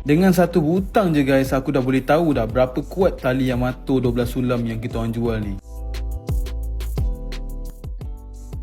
Dengan satu butang je guys aku dah boleh tahu dah berapa kuat tali Yamato 12 sulam yang kita orang jual ni.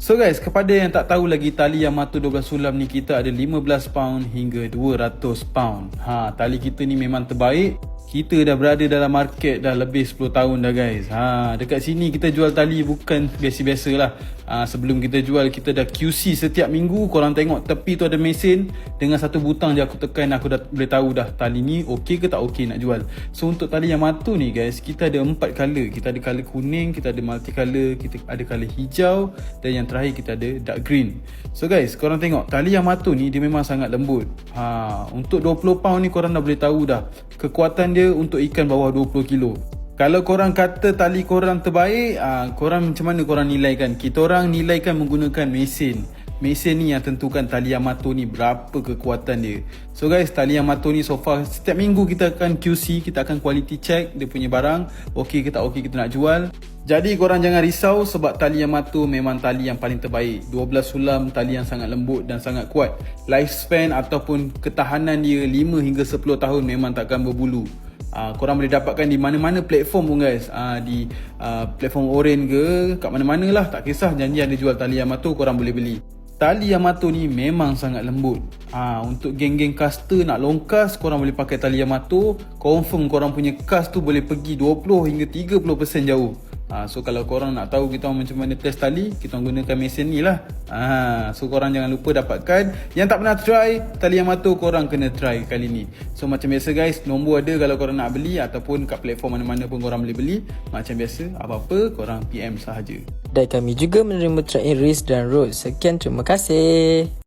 So guys, kepada yang tak tahu lagi tali Yamato 12 sulam ni kita ada 15 pound hingga 200 pound. Ha, tali kita ni memang terbaik. Kita dah berada dalam market dah lebih 10 tahun dah guys. Ha, dekat sini kita jual tali bukan biasa-biasa lah. Ha, sebelum kita jual kita dah QC setiap minggu. Korang tengok tepi tu ada mesin. Dengan satu butang je aku tekan aku dah boleh tahu dah tali ni okey ke tak okey nak jual. So untuk tali Yamato ni guys, kita ada empat color. Kita ada color kuning, kita ada multi color, kita ada color hijau dan yang terakhir kita ada dark green. So guys, korang tengok tali Yamato ni dia memang sangat lembut. Ha, untuk 20 pound ni korang dah boleh tahu dah kekuatan dia untuk ikan bawah 20 kilo. Kalau korang kata tali korang terbaik, ah korang macam mana korang nilaikan? Kita orang nilaikan menggunakan mesin. Mesin ni yang tentukan tali Yamato ni berapa kekuatan dia. So guys, tali Yamato ni so far setiap minggu kita akan QC, kita akan quality check dia punya barang. Okey ke tak okey kita nak jual. Jadi korang jangan risau sebab tali Yamato memang tali yang paling terbaik. 12 sulam tali yang sangat lembut dan sangat kuat. Lifespan ataupun ketahanan dia 5 hingga 10 tahun memang takkan berbulu. Uh, korang boleh dapatkan di mana-mana platform pun guys uh, Di uh, platform Oren ke Kat mana-mana lah Tak kisah janji ada jual tali Yamato Korang boleh beli Tali Yamato ni memang sangat lembut. Uh, Untuk geng-geng caster nak longkas Korang boleh pakai tali Yamato Confirm korang punya cast tu boleh pergi 20 hingga 30% jauh. Ha, so kalau korang nak tahu kita macam mana test tali Kita gunakan mesin ni lah. Ha, So korang jangan lupa dapatkan. Yang tak pernah try Tali Yamato korang kena try kali ni. So macam biasa guys Nombor ada kalau korang nak beli Ataupun kat platform mana-mana pun korang boleh beli. Macam biasa Apa-apa korang PM sahaja Dan kami juga menerima track race dan road. Sekian terima kasih.